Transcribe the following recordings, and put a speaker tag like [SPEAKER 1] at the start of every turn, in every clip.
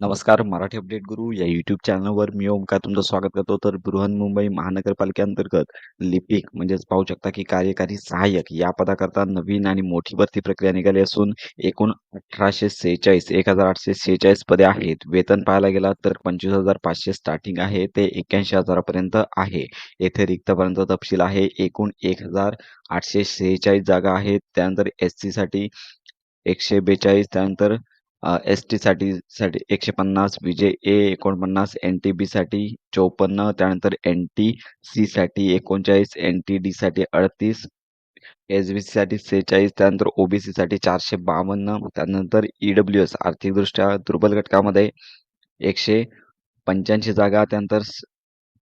[SPEAKER 1] नमस्कार मराठी अपडेट गुरु या यूट्यूब चॅनलवर मी ओमकार तुमचं स्वागत करतो. तर बृहन्मुंबई महानगरपालिकेअंतर्गत लिपिक म्हणजेच पाहू शकता की कार्यकारी सहाय्यक या पदाकरता नवीन आणि मोठी भरती प्रक्रिया निघाली असून एकूण अठराशे सेहेचाळीस एक हजार आठशे सेहेचाळीस पदे आहेत. वेतन पाहायला गेला तर पंचवीस हजार पाचशे स्टार्टिंग आहे. ते एक्क्याऐंशी हजारापर्यंत आहे. येथे रिक्तपर्यंत तपशील आहे. एकूण एक हजार आठशे सेहेचाळीस जागा आहेत. त्यानंतर एस सीसाठी एकशे बेचाळीस त्यानंतर एस टीसाठी साठी एकशे पन्नास विजय ए एकोणपन्नास एन टी बीसाठी चौपन्न त्यानंतर एन टी सीसाठी एकोणचाळीस एन टी डीसाठी अडतीस एस बी सीसाठी सेहेचाळीस त्यानंतर ओ बी सीसाठी चारशे बावन्न त्यानंतर ई डब्ल्यू एस आर्थिकदृष्ट्या दुर्बल घटकामध्ये एकशे पंच्याऐंशी जागा त्यानंतर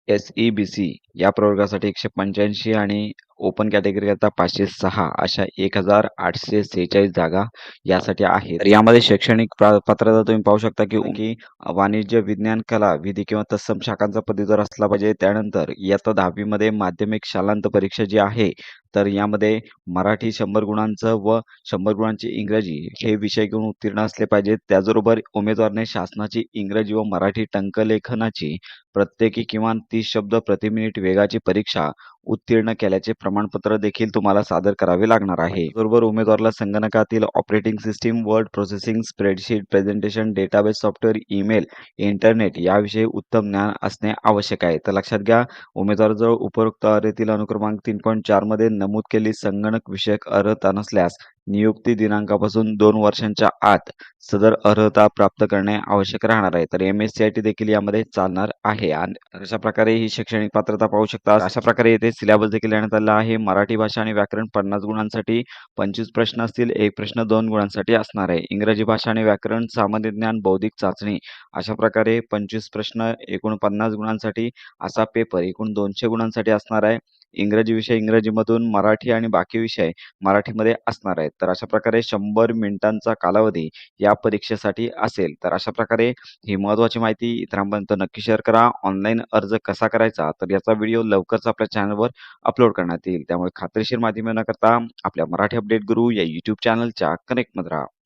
[SPEAKER 1] एस ई बी सी या प्रवर्गासाठी एकशे पंच्याऐंशी आणि ओपन कॅटेगरीकरता पाचशे सहा अशा एक हजार आठशे सेहेचाळीस जागा यासाठी आहेत. तर यामध्ये शैक्षणिक पात्रता तुम्ही पाहू शकता की की वाणिज्य विज्ञान कला विधी किंवा तत्सम शाखांचा पदवीधर असला पाहिजे त्यानंतर इयत्ता दहावीमध्ये माध्यमिक शालांत परीक्षा जी आहे तर यामध्ये मराठी शंभर गुणांचं व शंभर गुणांची इंग्रजी हे विषय घेऊन उत्तीर्ण असले पाहिजेत. त्याचबरोबर उमेदवाराने शासनाची इंग्रजी व मराठी टंकलेखनाची प्रत्येकी किमान तीस शब्द प्रति मिनिट वेगाची परीक्षा उत्तीर्ण केल्याचे प्रमाणपत्र देखील तुम्हाला सादर करावे लागणार आहे. बरोबर उमेदवाराला संगणकातील operating system word processing spreadsheet presentation database software email internet याविषयी उत्तम ज्ञान असणे आवश्यक आहे. तर लक्षात घ्या उमेदवाराजवळ उपरोक्त अर्हतील अनुक्रमांक तीन पॉईंट चारमध्ये नमूद केली संगणक विषयक अर्हता नसल्यास नियुक्ती दिनांकापासून दोन वर्षांच्या आत सदर अर्हता प्राप्त करणे आवश्यक राहणार आहे. तर M S C I T देखील यामध्ये चालणार आहे आणि अशा प्रकारे ही शैक्षणिक पात्रता पाहू शकता. अशा प्रकारे येथे सिलेबस देखील देण्यात आला आहे. मराठी भाषा आणि व्याकरण पन्नास गुणांसाठी पंचवीस प्रश्न असतील. एक प्रश्न दोन गुणांसाठी असणार आहे. इंग्रजी भाषा आणि व्याकरण सामान्य ज्ञान बौद्धिक चाचणी अशा प्रकारे पंचवीस प्रश्न एकूण पन्नास गुणांसाठी असा पेपर एकूण दोनशे गुणांसाठी असणार आहे. इंग्रजी विषय इंग्रजीमधून मराठी आणि बाकी विषय मराठीमध्ये असणार आहेत. तर अशा प्रकारे शंभर मिनिटांचा कालावधी या परीक्षेसाठी असेल. तर अशा प्रकारे ही महत्वाची माहिती इतरांपर्यंत नक्की शेअर करा. ऑनलाईन अर्ज कसा करायचा? तर याचा व्हिडिओ लवकरच आपल्या चॅनलवर अपलोड करण्यात येईल. त्यामुळे खात्रीशीर माहिती मिळवण्याकरता आपल्या मराठी अपडेट गुरु या यूट्यूब चॅनलच्या कनेक्टमध्ये राहा.